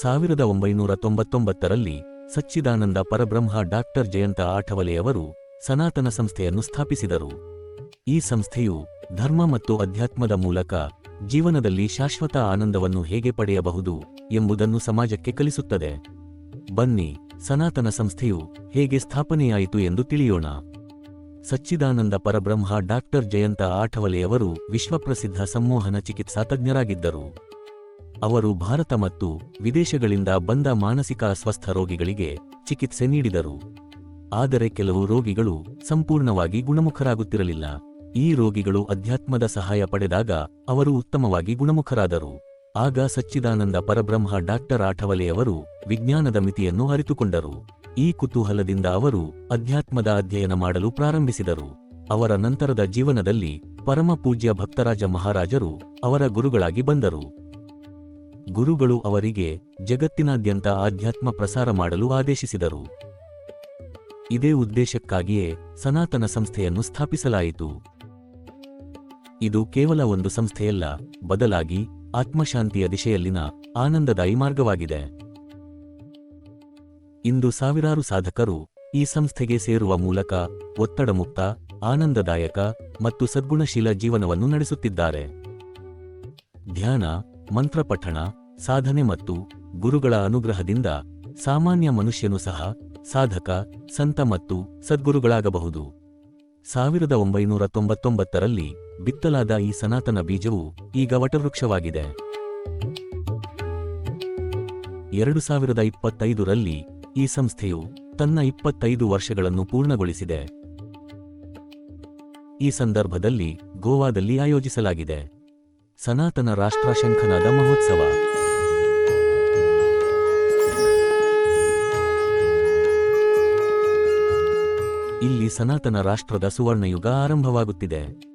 ಸಾವಿರದ ಒಂಬೈನೂರ ತೊಂಬತ್ತೊಂಬತ್ತರಲ್ಲಿ ಸಚ್ಚಿದಾನಂದ ಪರಬ್ರಹ್ಮ ಡಾಕ್ಟರ್ ಜಯಂತ ಆಠವಲೆಯವರು ಸನಾತನ ಸಂಸ್ಥೆಯನ್ನು ಸ್ಥಾಪಿಸಿದರು. ಈ ಸಂಸ್ಥೆಯು ಧರ್ಮ ಮತ್ತು ಅಧ್ಯಾತ್ಮದ ಮೂಲಕ ಜೀವನದಲ್ಲಿ ಶಾಶ್ವತ ಆನಂದವನ್ನು ಹೇಗೆ ಪಡೆಯಬಹುದು ಎಂಬುದನ್ನು ಸಮಾಜಕ್ಕೆ ಕಲಿಸುತ್ತದೆ. ಬನ್ನಿ, ಸನಾತನ ಸಂಸ್ಥೆಯು ಹೇಗೆ ಸ್ಥಾಪನೆಯಾಯಿತು ಎಂದು ತಿಳಿಯೋಣ. ಸಚ್ಚಿದಾನಂದ ಪರಬ್ರಹ್ಮ ಡಾಕ್ಟರ್ ಜಯಂತ ಆಠವಲೆಯವರು ವಿಶ್ವಪ್ರಸಿದ್ಧ ಸಂಮೋಹನ ಚಿಕಿತ್ಸಾ ತಜ್ಞರಾಗಿದ್ದರು. ಅವರು ಭಾರತ ಮತ್ತು ವಿದೇಶಗಳಿಂದ ಬಂದ ಮಾನಸಿಕ ಅಸ್ವಸ್ಥ ರೋಗಿಗಳಿಗೆ ಚಿಕಿತ್ಸೆ ನೀಡಿದರು. ಆದರೆ ಕೆಲವು ರೋಗಿಗಳು ಸಂಪೂರ್ಣವಾಗಿ ಗುಣಮುಖರಾಗುತ್ತಿರಲಿಲ್ಲ. ಈ ರೋಗಿಗಳು ಅಧ್ಯಾತ್ಮದ ಸಹಾಯ ಪಡೆದಾಗ ಅವರು ಉತ್ತಮವಾಗಿ ಗುಣಮುಖರಾದರು. ಆಗ ಸಚ್ಚಿದಾನಂದ ಪರಬ್ರಹ್ಮ ಡಾಕ್ಟರ್ ಆಠವಲೆಯವರು ವಿಜ್ಞಾನದ ಮಿತಿಯನ್ನು ಅರಿತುಕೊಂಡರು. ಈ ಕುತೂಹಲದಿಂದ ಅವರು ಅಧ್ಯಾತ್ಮದ ಅಧ್ಯಯನ ಮಾಡಲು ಪ್ರಾರಂಭಿಸಿದರು. ಅವರ ನಂತರದ ಜೀವನದಲ್ಲಿ ಪರಮ ಪೂಜ್ಯ ಭಕ್ತರಾಜ ಮಹಾರಾಜರು ಅವರ ಗುರುಗಳಾಗಿ ಬಂದರು. ಗುರುಗಳು ಅವರಿಗೆ ಜಗತ್ತಿನಾದ್ಯಂತ ಆಧ್ಯಾತ್ಮ ಪ್ರಸಾರ ಮಾಡಲು ಆದೇಶಿಸಿದರು. ಇದೇ ಉದ್ದೇಶಕ್ಕಾಗಿಯೇ ಸನಾತನ ಸಂಸ್ಥೆಯನ್ನು ಸ್ಥಾಪಿಸಲಾಯಿತು. ಇದು ಕೇವಲ ಒಂದು ಸಂಸ್ಥೆಯಲ್ಲ, ಬದಲಾಗಿ ಆತ್ಮಶಾಂತಿಯ ದಿಶೆಯಲ್ಲಿನ ಆನಂದದಾಯಿ ಮಾರ್ಗವಾಗಿದೆ. ಇಂದು ಸಾವಿರಾರು ಸಾಧಕರು ಈ ಸಂಸ್ಥೆಗೆ ಸೇರುವ ಮೂಲಕ ಒತ್ತಡಮುಕ್ತ, ಆನಂದದಾಯಕ ಮತ್ತು ಸದ್ಗುಣಶೀಲ ಜೀವನವನ್ನು ನಡೆಸುತ್ತಿದ್ದಾರೆ. ಧ್ಯಾನ, ಮಂತ್ರಪಠಣ ಸಾಧನೆ ಮತ್ತು ಗುರುಗಳ ಅನುಗ್ರಹದಿಂದ ಸಾಮಾನ್ಯ ಮನುಷ್ಯನು ಸಹ ಸಾಧಕ, ಸಂತ ಮತ್ತು ಸದ್ಗುರುಗಳಾಗಬಹುದು. ಸಾವಿರದ ಒಂಬೈನೂರ ತೊಂಬತ್ತೊಂಬತ್ತರಲ್ಲಿ ಬಿತ್ತಲಾದ ಈ ಸನಾತನ ಬೀಜವು ಈಗ ವಟವೃಕ್ಷವಾಗಿದೆ. ಎರಡು ಸಾವಿರದ ಇಪ್ಪತ್ತೈದರಲ್ಲಿ ಈ ಸಂಸ್ಥೆಯು ತನ್ನ ಇಪ್ಪತ್ತೈದು ವರ್ಷಗಳನ್ನು ಪೂರ್ಣಗೊಳಿಸಿದೆ. ಈ ಸಂದರ್ಭದಲ್ಲಿ ಗೋವಾದಲ್ಲಿ ಆಯೋಜಿಸಲಾಗಿದೆ. ಸನಾತನ ರಾಷ್ಟ್ರ ಶಂಖನಾದ ಮಹೋತ್ಸವ. ಇಲ್ಲಿ ಸನಾತನ ರಾಷ್ಟ್ರದ ಸುವರ್ಣಯುಗ ಆರಂಭವಾಗುತ್ತಿದೆ.